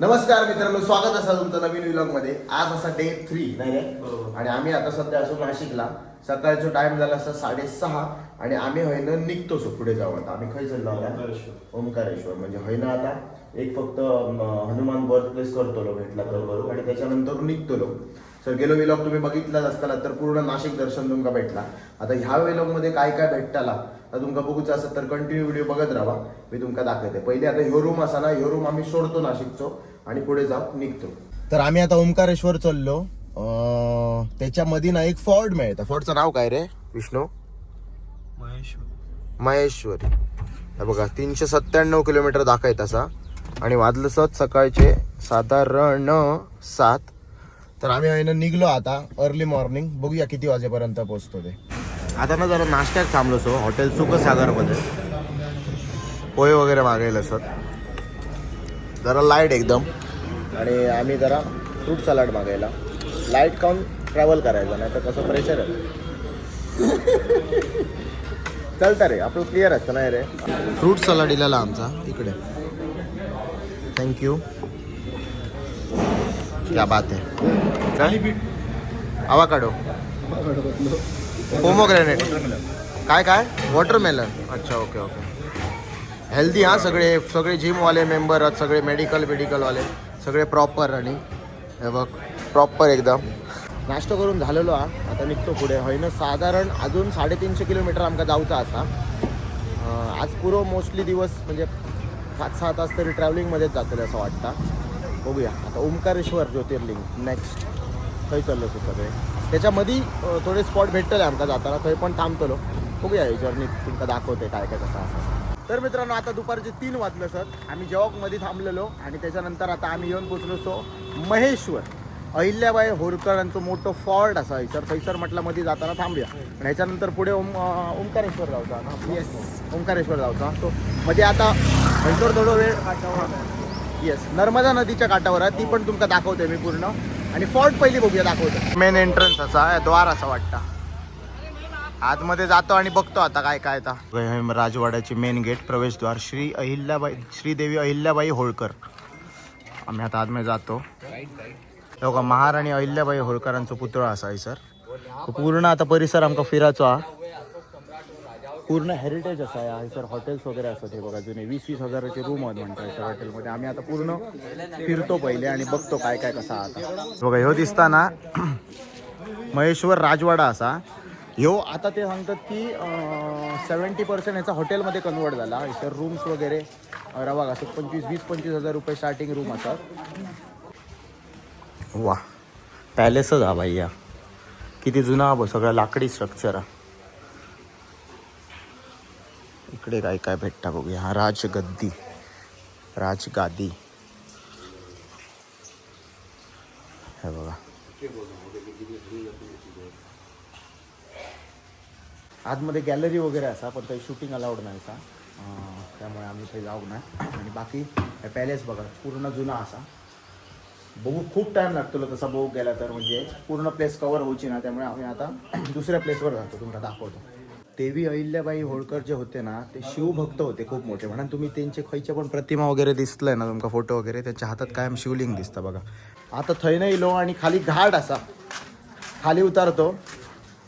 नमस्कार मित्रांनो स्वागत असा तुमचं नवीन व्लॉगमध्ये आज असा डे थ्री नाही? आणि आम्ही आता सध्या असो नाशिकला. सकाळचा टाइम झाला असं साडेसहा आणि आम्ही हयनं निघतो सो पुढे जाऊ आता आम्ही खय चाललो आता? ओंकारेश्वर. म्हणजे हयनं आता एक फक्त हनुमान बर्थ प्लेस करतो लो भेटला तर बरोबर आणि त्याच्यानंतर निघतो लो सर गेलो विलॉग तुम्ही बघितलाच असताना तर पूर्ण नाशिक दर्शन तुमका भेटला. आता ह्या विलॉगमध्ये काय काय भेटताला तर तुमका बघूचं असं तर कंटिन्यू व्हिडिओ बघत राहा. मी तुमका दाखवते. पहिले आता ह्यो रूम असा ना ह्यो रूम आम्ही सोडतो नाशिकचो. आणि पुढे जाऊ निघतो. तर आम्ही आता ओंकारेश्वर चाललो. अं, त्याच्यामध्ये ना एक फॉर्ड मिळतं. फॉर्डचं नाव काय रे विष्णू? महेश्वर. महेश्वरी. हे बघा तीनशे सत्त्याण्णव किलोमीटर दाखवत असा आणि वाजलं सत सकाळचे साधारण सात. तर आम्ही आहे ना निघलो आता अर्ली मॉर्निंग बघूया किती वाजेपर्यंत पोहोचतो ते. आता ना जरा नाश्त्यात थांबलो सो हॉटेल सुखसागरमध्ये. पोहे वगैरे मागायला सर. जरा लाइट एकदम. आणि आम्ही जरा फ्रूट सलाड मागायला. लाइट खाऊन ट्रॅव्हल करायचं? नाही तर कसं प्रेशर आहे. चालतं रे आपलं क्लिअर असतं नाही रे. फ्रूट सलाड इलेला आमचा इकडे. थँक्यू क्या बात आहे काय? आवा काढो. पोमोग्रॅनेट काय काय? वॉटरमेलन अच्छा ओके ओके हेल्दी हां सगळे सगळे जिमवाले मेंबर आहेत सगळे मेडिकल मेडिकलवाले सगळे प्रॉपर आणि हे बघ प्रॉपर एकदम. नाश्तो करून झालेलो हा. आता निघतो पुढे. होईन साधारण अजून साडेतीनशे किलोमीटर आमका जाऊचा असा. आज पुरो मोस्टली दिवस म्हणजे पाच सहा तास तरी ट्रॅव्हलिंगमध्येच जातले असं वाटतं. बघूया. आता ओंकारेश्वर ज्योतिर्लिंग नेक्स्ट थंय चाललो असो सगळे. त्याच्यामध्ये थोडे स्पॉट भेटतले आमका जाताना. थंय पण थांबतलो. बघूया जर्नी तुमका दाखवते काय काय कसं असं. तर मित्रांनो आता दुपारचे तीन वाजले सर. आम्ही जॉगमध्ये थांबलेलो आणि त्याच्यानंतर आता आम्ही येऊन पोचलो सो महेश्वर. अहिल्याबाई होरकरांचं मोठं फॉर्ट असा सर. थैसर म्हटलं मध्ये जाताना थांबूया. आणि ह्याच्यानंतर पुढे ओम ओंकारेश्वर जाऊचा. येस ओंकारेश्वर जाऊचा. सो मध्ये आता थैसर थोडं वेळ येस नर्मदा नदीच्या काठावर आहे. ती पण तुमका दाखवते मी पूर्ण. आणि फॉर्ट पहिली बघूया दाखवतो. मेन एंट्रन्स असा द्वार असा वाटतं. आतमध्ये जातो आणि बघतो आता काय काय आता. राजवाड्याची मेन गेट प्रवेशद्वार श्री अहिल्याबाई श्रीदेवी अहिल्याबाई होळकर. आम्ही आता आतमध्ये जातो. हे बघा महाराणी अहिल्याबाई होळकरांचा पुतळा असा आहे सर. तो पूर्ण आता परिसर आमका फिरायचो हा. पूर्ण हेरिटेज असा आहे सर. हॉटेल्स वगैरे असतात हे बघा जुने. वीस वीस हजाराचे रूम आहेत म्हणतात सर हॉटेलमध्ये आम्ही आता पूर्ण फिरतो पहिले आणि बघतो काय काय कसा आता. बघा ह्यो दिसताना महेश्वर राजवाडा असा. ह्यो आता ते सांगतात की सेवन्टी पर्सेंट ह्याचा हॉटेलमध्ये कन्वर्ट झाला. सर रूम्स वगैरे रवा असं पंचवीस वीस पंचवीस हजार रुपये स्टार्टिंग रूम असतात. वा. पॅलेसच हा भाई या किती जुना हा सगळा लाकडी स्ट्रक्चर हा. इकडे काय काय भेटता बघूया. हा राजगद्दी. राजगादी. हे बघा. आतमध्ये गॅलरी वगैरे असा पण काही शूटिंग अलाउड नाही असा. त्यामुळे आम्ही काही जाऊ नाही. आणि बाकी पॅलेस बघा पूर्ण जुना असा. बघू खूप टाईम लागतो तसा बघू गेला तर. म्हणजे पूर्ण प्लेस कवर होऊची ना त्यामुळे आम्ही आता दुसऱ्या प्लेसवर जातो. तुम्हाला दाखवतो. देवी अहिल्याबाई होळकर जे होते ना ते शिवभक्त होते खूप मोठे. म्हणून तुम्ही त्यांचे खंयचे पण प्रतिमा वगैरे दिसलंय ना तुमका फोटो वगैरे त्यांच्या हातात कायम शिवलिंग दिसतं बघा. आता थंय नाही आणि खाली घाट असा. खाली उतारतो.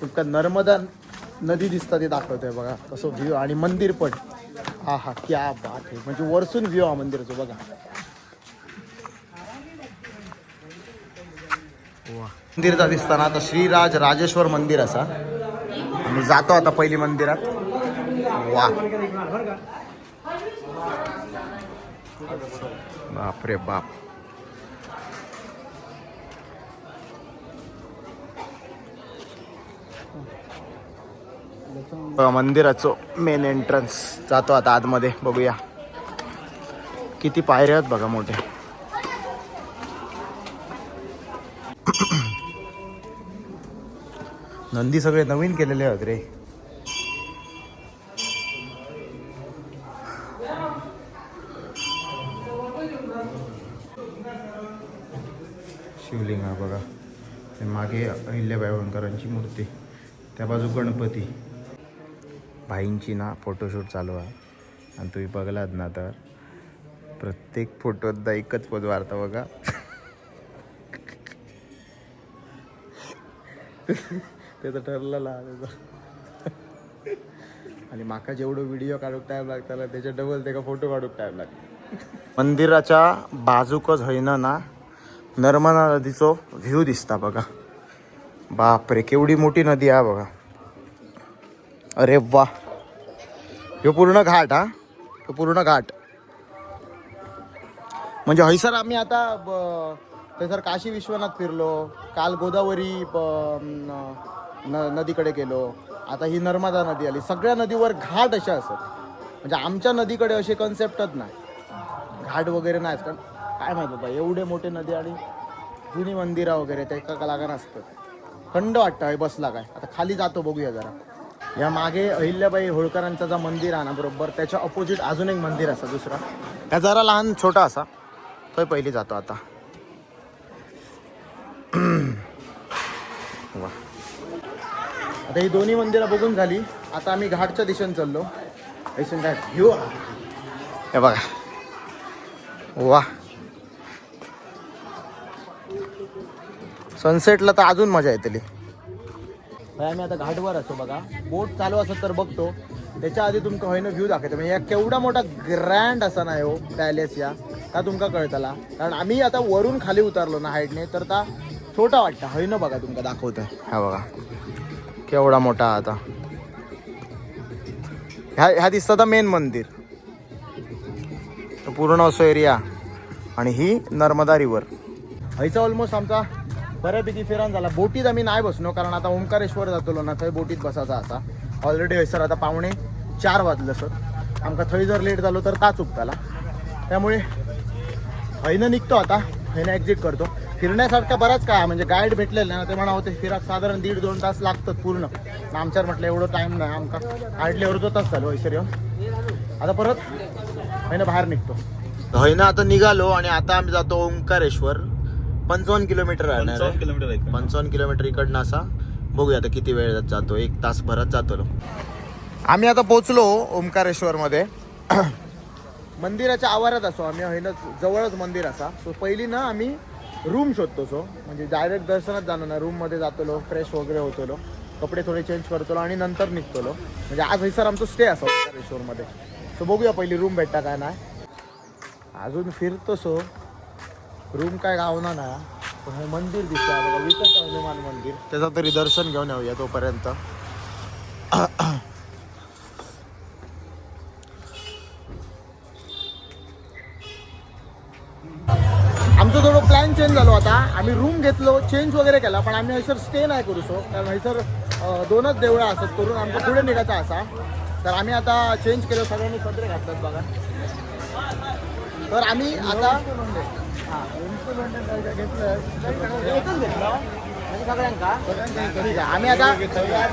तुमका नर्मदा नदी दिसता ते दाखवतोय बघा कसं व्ह्यू आणि मंदिर पण. हा हा क्या बात आहे. म्हणजे वरसून व्ह्यू हा मंदिरचं बघा. मंदिरचा दिसताना आता श्रीराज राजेश्वर मंदिर असा. आम्ही जातो आता पहिली मंदिरात. वा. बाप रे बाप. मंदिराचं मेन एंट्रन्स जातो आता आतमध्ये बघूया. किती पायऱ्या आहेत बघा मोठे. नंदी सगळे नवीन केलेले आहेत रे. शिवलिंग हा बघा. ते मागे अहिल्याबाई होळकरांची मूर्ती. त्या बाजू गणपती. भाईंची ना फोटोशूट चालू आहे. आणि तुम्ही बघलात ना तर प्रत्येक फोटोत एकच पोज वाढता बघा. ते तर ठरलं आणि माका जेवढं व्हिडिओ काढूक टाईम लागताना त्याच्या डबल त्याका फोटो काढूक टाईम लागतो. मंदिराच्या बाजूकच होईना ना नर्मदा नदीचो व्ह्यू दिसता बघा. बापरे केवढी मोठी नदी आहे बघा. अरे वा. हे पूर्ण घाट हा? हे पूर्ण घाट. म्हणजे हयसर आम्ही आता ब- काशी विश्वनाथ फिरलो काल गोदावरी न- नदीकडे गेलो आता ही नर्मदा नदी आली. सगळ्या नदीवर घाट असे असत म्हणजे आमच्या नदीकडे असे कन्सेप्टच नाही. घाट वगैरे नाही कारण काय माहीत बाबा एवढे मोठे नदी आणि जुनी मंदिरं वगैरे त्या एका लागान असतं थंड वाटतं बसला काय? आता खाली जातो बघूया जरा. या मागे अहिल्याबाई होळकरांचा जो मंदिर आहे ना बरोबर त्याच्या अपोजिट अजून एक मंदिर असा दुसरा. त्या जरा लहान छोटा असा. तो पहिली जातो आता. वा. आता ही दोन्ही मंदिरं बघून झाली. आता आम्ही घाटच्या दिशेने चाललो. ऐसून घाट. घेऊ हे बघा. वा. सनसेटला तर अजून मजा येतली. आम्ही आता घाटवर असतो बघा. बोट चालू असत तर बघतो. त्याच्या आधी तुमका होईन व्ह्यू दाखवतो. म्हणजे या केवढा मोठा ग्रँड असा नाही हो पॅलेस या. का तुमका कळतला. कारण आम्ही आता वरून खाली उतरलो ना हाईटने तर ता छोटा वाटता. होईन बघा तुमका दाखवतोय. हा बघा. केवढा मोठा आता. ह्या ह्या दिसतं मेन मंदिर. पूर्ण असो एरिया आणि ही नर्मदा रिवर हयचा ऑलमोस्ट आमचा बऱ्यापैकी फिरान झाला. बोटीत आम्ही नाही बसलो कारण आता ओंकारेश्वर जातलो ना थंय बोटीत बसायचा असा ऑलरेडी हयसर आता पावणे चार वाजलं सर. आमका थंय जर लेट झालो तर का चुकताला त्यामुळे हयनं निघतो आता. हयनं एक्झिट करतो. फिरण्यासारखा बराच काय म्हणजे गाईड भेटलेलं ना ते म्हणा होते फिराक साधारण दीड दोन तास लागतात पूर्ण. आमच्यावर म्हटलं एवढं टाईम नाही आमका हार्डली अर्धो तास झालो हैसर येऊन. आता परत हयनं बाहेर निघतो. हयनं आता निघालो आणि आता आम्ही जातो ओंकारेश्वर. पंचावन्न किलोमीटर राहणार आहे. किलोमीटर आहे पंचावन्न किलोमीटर इकडनं असा. बघूया आता किती वेळ जातो एक तास भरात जातो आम्ही आता पोचलो ओंकारेश्वर मध्ये मंदिराच्या आवारात असो आम्ही हैनच जवळच मंदिर असा. सो पहिली ना आम्ही रूम शोधतो सो म्हणजे डायरेक्ट दर्शनात जाणं ना रूममध्ये जातलो फ्रेश वगैरे होतलो. कपडे थोडे चेंज करतलो आणि नंतर निघतलो. म्हणजे आज हैसर आमचं स्टे असा ओंकारेश्वर मध्ये सो बघूया पहिली रूम भेटता काय नाही. अजून फिरतो सो रूम काय गावना ना पण हे मंदिर दिसतं बघा विकत हनुमान मंदिर. त्याचं तरी दर्शन घेऊन येऊया तोपर्यंत. आमचं थोडं प्लॅन चेंज झालो आता आम्ही रूम घेतलो चेंज वगैरे केला पण आम्ही हयसर स्टे नाही करू सो कारण हयसर दोनच देवळं असत करून आमचं पुढे निघायचा असा. तर आम्ही आता चेंज केलं सगळ्यांनी सदरे घाततात बघा. तर आम्ही आता घेतलं आम्ही आता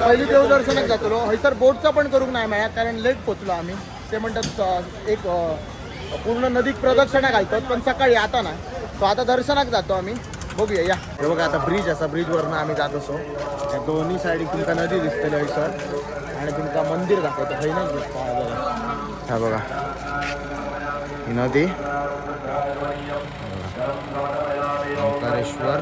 पहिली देवदर्शनच जातलो. हयसर बोटचा पण करूक नाही मिळाला कारण लेट पोचलो आम्ही. ते म्हणतात एक पूर्ण नदीक प्रदक्षिणा घालतात पण सकाळी आता नाही. सो आता दर्शनाक जातो आम्ही. बघूया या. हे बघा आता ब्रिज असा ब्रिजवरनं आम्ही जात असो. दोन्ही साईडी तुमका नदी दिसतली हयसर आणि तुमका मंदिर दाखवतो हयनच नाही बघा हा बघा. ही नदी. ओंकारेश्वर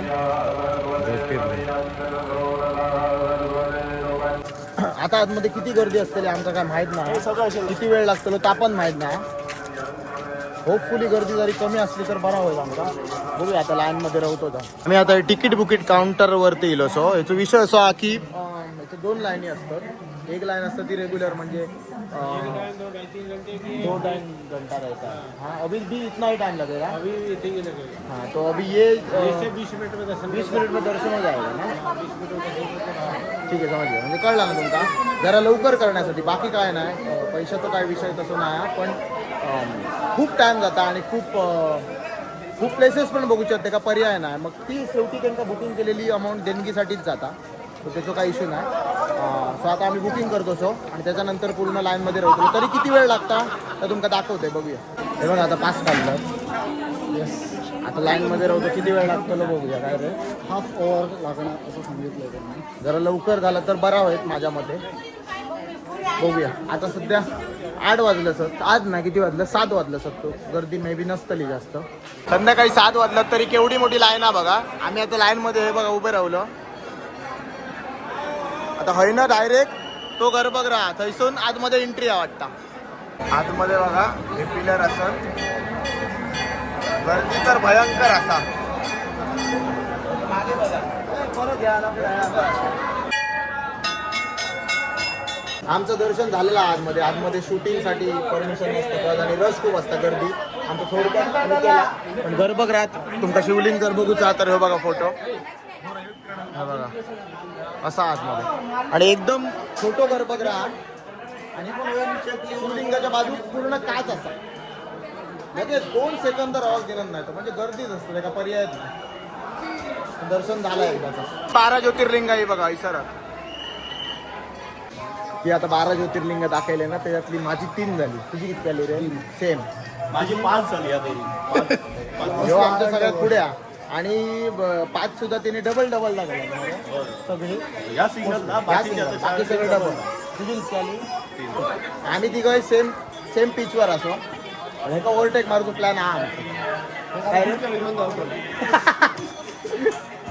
आता आतमध्ये किती गर्दी असते आमचं काय माहीत नाही. किती वेळ लागतो ता पण माहीत नाही. होपफुली गर्दी जरी कमी असली तर बरा होईल आमचा. बघूया आता लाईन मध्ये राहतो आम्ही आता तिकीट बुकिट काउंटर वरती येलो सो याचा विषय असो हा की दोन लाईनी असतात. एक लाईन असतं ती रेग्युलर म्हणजे अं, दो टाइम घंटा रहता है. हाँ अभी भी इतना ही टाइम लगेगा? अभी इतने ही लगेगा. हाँ तो अभी ये अं, से बीस मिनट में दर्शन वीस मिनिट में दर्शन हो जाएगा ना? ठीक आहे समजलं म्हणजे कळलं ना तुमका? जरा लवकर करण्यासाठी. बाकी काय नाही. पैशाचा काय विषय तसं नाही हा, पण खूप टाइम जाता आणि खूप खूप प्लेसेस पण बघू शकते का? पर्याय नाही. मग ती शेवटी त्यांना बुकिंग केलेली अमाऊंट देणगीसाठीच जाता. सो त्याचा काही इश्यू नाही. सो आता आम्ही बुकिंग करतो सो आणि त्याच्यानंतर पूर्ण लाईनमध्ये राहतो तरी किती वेळ लागता? तर तुमका दाखवते बघूया. हे बघा आता पास काढलं. येस आता लाईनमध्ये राहतो किती वेळ लागतो ना बघूया काय रे? हाफ ओवर लागणार असं सांगितलं त्यांनी. जरा लवकर झालं तर बरा होईल माझ्या मते. बघूया. आता सध्या आठ वाजलं सर. आज ना किती वाजलं? सात वाजलं सर. गर्दी मे बी नसतली जास्त. संध्याकाळी सात वाजलं तरी केवढी मोठी लाईन आहे बघा. आम्ही आता लाईन मध्ये हे बघा उभे राहिलो. आता हय ना डायरेक्ट तो गर्भगृह थंयसून आतमध्ये एंट्री आहे वाटतं. आतमध्ये बघा हे पिलर असत गर्दी तर भयंकर असा. आमचं दर्शन झालेलं आहे आतमध्ये. आतमध्ये शूटिंगसाठी परमिशन नसतं कळत आणि रश खूप असतं गर्दी. आमचं थोडक्यात आम्ही केला. पण गर्भगृहात तुमचा शिवलिंग जर बघूचा तर हे बघा फोटो हा बघा. असा आतमध्ये. आणि एकदम छोटो गर्भगृह आणि शिवलिंगाच्या बाजू पूर्ण काच असा. लगेच दोन सेकंद आवाज दिलं नाही तर म्हणजे गर्दीच असते त्याचा पर्यायच नाही. दर्शन झालं एकदाचं बारा ज्योतिर्लिंग आहे बघा इसारात ती आता बारा ज्योतिर्लिंग दाखवले ना त्याच्यातली माझी तीन झाली. तुझी किती झाली रे? सेम माझी पाच झाली ह्यो आमच्या सगळ्यात पुढे. आणि पाच सुद्धा तिने डबल डबल दाखवले सगळी. या बाकी बाकी सगळे डबल आली आम्ही तिघं सेम सेम पिचवर असो. एका ओव्हरटेक मारूचा प्लॅन हा आमचा. काय रे?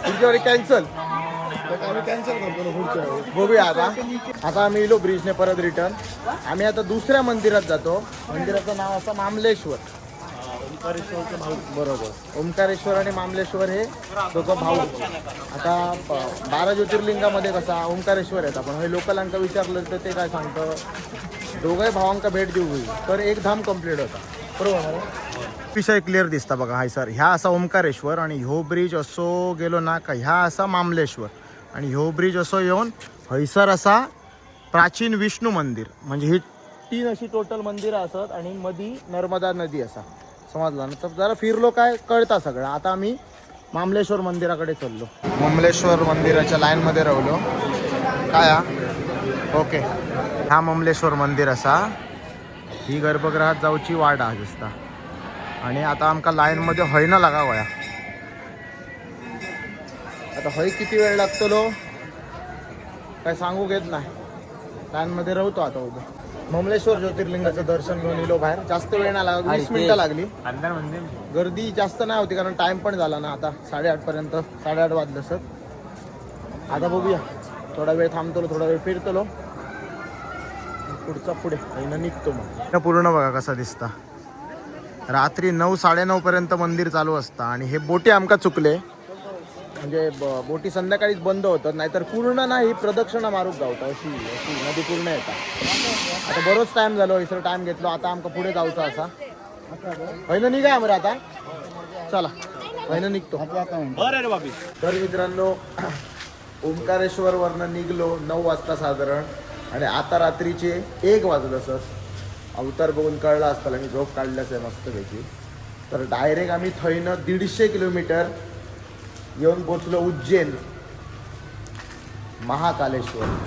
पुढच्या वेळी कॅन्सल आम्ही कॅन्सल करतो पुढच्या. बघूया आता. आता आम्ही इलो ब्रिजने परत रिटर्न आम्ही आता दुसऱ्या मंदिरात जातो. मंदिराचं नाव असं मामलेश्वर. बरोबर. ओंकारेश्वर आणि मामलेश्वर हे दोघं भाऊ. आता बारा ज्योतिर्लिंगामध्ये कसा ओंकारेश्वर येतात पण हे लोकलांका विचारलं तर ते काय सांगतं? दोघंही भावांका भेट देऊ होईल. तर एक धाम कंप्लीट होता. बरोबर विषय क्लिअर दिसता बघा. Hi sir. ह्या असा ओंकारेश्वर आणि ह्यो ब्रिज असो गेलो ना का ह्या असा मामलेश्वर. आणि ह्यो ब्रिज असो येऊन हयसर असा प्राचीन विष्णू मंदिर. म्हणजे ही तीन अशी टोटल मंदिरं असत आणि मधी नर्मदा नदी असा. समजला ना? तर जरा फिरलो काय कळता सगळं. आता आम्ही मामलेश्वर मंदिराकडे चाललो. ममलेश्वर मंदिराच्या लाईनमध्ये राहिलो. काय हा? ओके हा ममलेश्वर मंदिर असा. ही गर्भगृहात जाऊची वाट हा दिसता. आणि आता आमका लाईनमध्ये हय ना लागावया आता हय किती वेळ लागतलो? काय सांगू घेत नाही. लाईनमध्ये राहतो आता उभं. ममलेश्वर ज्योतिर्लिंगाचं दर्शन घेऊन येलो बाहेर. जास्त वेळ नाही लागला वीस मिनिटं लागली. अंदर मंदिर गर्दी जास्त नाही होती कारण टाइम पण झाला ना आता. साडेआठ पर्यंत. साडेआठ वाजलं सर. आता बघूया. थोडा वेळ थांबतो थोडा वेळ फिरतलो. पुढचा पुढे. निघतो मग. पूर्ण बघा कसा दिसता. रात्री नऊ साडेनऊ पर्यंत मंदिर चालू असतं. आणि हे बोटी आमका चुकले. म्हणजे ब- बोटी संध्याकाळीच बंद होतात नाहीतर पूर्ण ना ही प्रदक्षिणा मारूक गावता अशी अशी नदी पूर्ण येतात. आता बरोच टाइम झालो इसर टाइम घेतलो आता आमका पुढे जाऊचा असा. पहिलं निघा बरं आता. चला पहिलं निघतो. बरं रे बाबी. तर मित्रांनो ओंकारेश्वर वरनं निघलो नऊ वाजता साधारण. आणि आता रात्रीचे एक वाजलं सर. अवतार बघून कळलं असतं मी झोप काढल्याच आहे मस्तपैकी. तर डायरेक्ट आम्ही थंयनं दीडशे किलोमीटर येऊन पोचलो उज्जैन. महाकालेश्वर.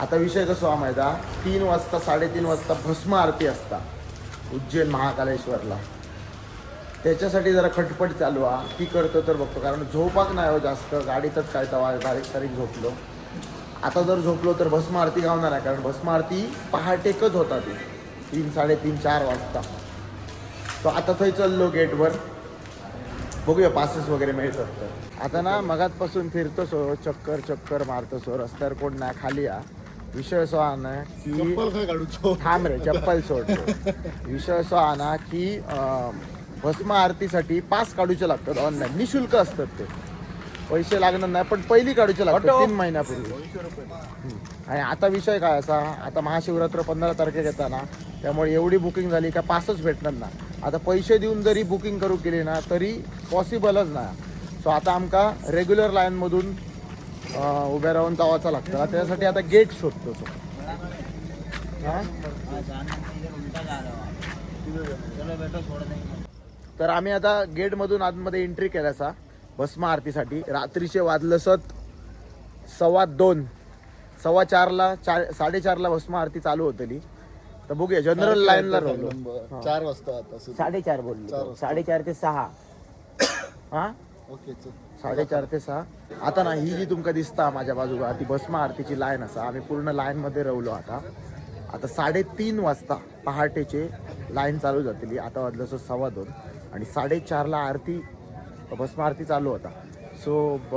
आता विषय कसो हो हा माहिती आहे? तीन वाजता साडेतीन वाजता भस्म आरती असता उज्जैन महाकालेश्वरला. त्याच्यासाठी जरा खटपट चालू हा. ती करतो तर बघतो. कारण झोपाक नाही हो जास्त. गाडीतच काय तवा बारीक सारीक झोपलो. आता जर झोपलो तर भस्म आरती गावणार आहे. कारण भस्म आरती पहाटेकच होता ती. तीन साडेतीन चार वाजता. तो आता थंय चाललो गेटवर. बघूया पासेस वगैरे मिळतात तर आता ना मगातपासून फिरतो सो चक्कर चक्कर मारतो सो रस्त्यावर कोण नाही खाली या. विषय असो ना की थांब रे चप्पल सोडतो विषय असो ना की भस्म आरतीसाठी पास काढूचे लागतात ऑनलाईन निशुल्क असतात ते. पैसे लागणार नाही पण पहिली काढूचे लागतात तीन महिन्यापूर्वी. आणि आता विषय काय असा आता महाशिवरात्र पंधरा तारखेक येता ना त्यामुळे एवढी बुकिंग झाली का पासच भेटणार ना आता पैसे देऊन जरी बुकिंग करू केली ना तरी पॉसिबलच नाही. सो आता आमका रेग्युलर लाईनमधून उभ्या राहून जावाचं लागतं. त्याच्यासाठी आता गेट शोधतो तो? तर आम्ही आता गेटमधून आतमध्ये एंट्री केल्याचा. भस्म आरतीसाठी. रात्रीचे वाजलं सत सव्वा दोन. सव्वा चारला चार साडेचारला भस्म आरती चालू होतली. तर बघूया जनरल लाईनला राहिलो. चार वाजता आता साडेचार बोललो साडेचार ते सहा. हा? ओके साडेचार ते सहा. आता ना ही जी तुमका दिसता माझ्या बाजूला ती भस्म आरतीची लाईन असा. आम्ही पूर्ण लाईन मध्ये राहिलो आता. आता साडेतीन वाजता पहाटेचे लाईन चालू जातील आता वाजलं असं सव्वा दोन. आणि साडेचारला आरती भस्म आरती चालू होता. सो ब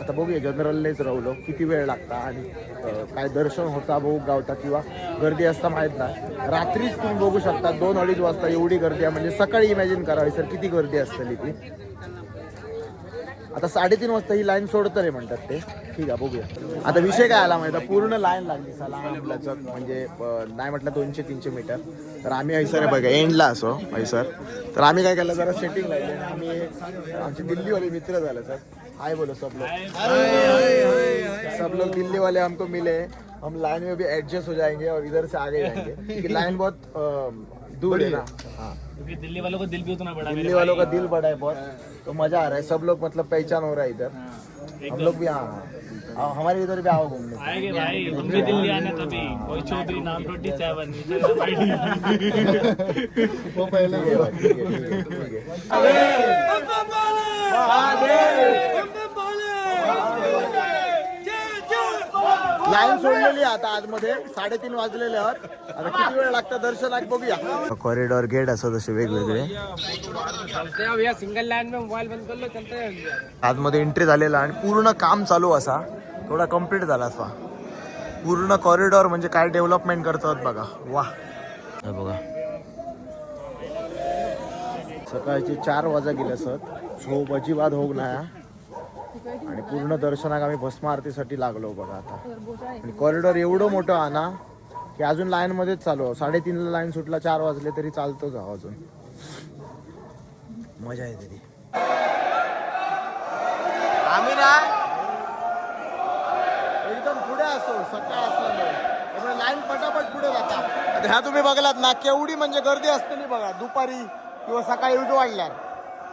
आता बघूया जनरलनेच राहलो. किती वेळ लागता आणि काय दर्शन होता बघू गावता किंवा गर्दी असता माहीत नाही. रात्रीच तुम्ही बघू शकता दोन अडीच वाजता एवढी गर्दी आहे. म्हणजे सकाळी इमॅजिन करा सर किती गर्दी असतली ती? आता साडेतीन वाजता ही लाईन सोडतले म्हणतात ते. ठीक आहे बघूया. आता विषय काय आला माहिती पूर्ण लाईन लागली सला आपल्याचं म्हणजे नाही म्हटलं दोनशे तीनशे मीटर. तर आम्ही हैसर आहे बघा एंडला असो हैसर तर आम्ही काय केलं जरा सेटिंग लागली आम्ही आमचे दिल्लीवाले मित्र झाले सर. हाय बोलो सब लोग सब लोग दिल्ली वाले हमको मिले. हम लाइन में भी एडजस्ट हो जाएंगे और इधर से आगे जाएंगे. क्योंकि लाइन बहुत दूर है ना। हाँ। क्योंकि दिल्ली वालों को दिल भी उतना बड़ा दिल्ली वालों का दिल बड़ा है बहुत तो मज़ा आ रहा है सब लोग मतलब पहचान हो रहा है इधर। हम लोग भी हाँ हाँ, हमारे इधर भी आओ घूमने। आएँगे भाई हम भी दिल्ली आने तभी। कोई चौधरी नाम रोटी सेवन वो पहले ठीक है ठीक है, लाईन सोडलेली आता आतमध्ये साडेतीन वाजलेल्यावर आता किती वेळ लागतं? दर्शनाक बघूया. कॉरिडॉर गेट असं तसे वेगवेगळे. सिंगल लाइन में मोबाइल बंद कर लो चलते हैं आतमध्ये एंट्री झालेला आणि पूर्ण काम चालू असा. थोडा कंप्लीट झाला असा. पूर्ण कॉरिडॉर म्हणजे काय डेव्हलपमेंट करतात बघा. वा. बघा. सकाळचे चार वाजा गेले सर झोप अजिबात होऊ नाही आणि पूर्ण दर्शनाक आम्ही भस्म आरतीसाठी लागलो बघा आता. आणि कॉरिडॉर एवढं मोठं आहे ना की अजून लाईन मध्येच चालू आहे. साडेतीनला लाईन सुटला चार वाजले तरी चालतोच आहो अजून. मजा येते ती आम्ही ना एकदम पुढे असतो सकाळ असल्यामुळे त्यामुळे लाईन पटापट पुढे जाता. आता ह्या तुम्ही बघलात ना केवढी म्हणजे गर्दी असते नाही बघा. दुपारी किंवा सकाळी उठ वाढल्यार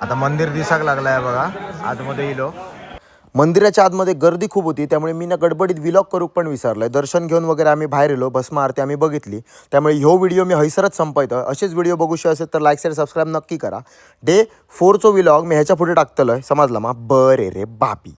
आता मंदिर दिसाक लागलाय बघा आतमध्ये इलो मंदिराच्या आतमध्ये गर्दी खूप होती त्यामुळे मी ना गडबडीत विलॉग करूक पण विसरलोय. दर्शन घेऊन वगैरे आम्ही बाहेर येलो भस्म आरती आम्ही बघितली. त्यामुळे ह्यो व्हिडिओ मी हैसरच संपयतो असेच व्हिडिओ बघूशी असेल तर लाईक शेअर सबस्क्राईब नक्की करा. डे फोरचो विलॉग मी ह्याच्या पुढे टाकतलोय समजला मा? बरे रे बापी.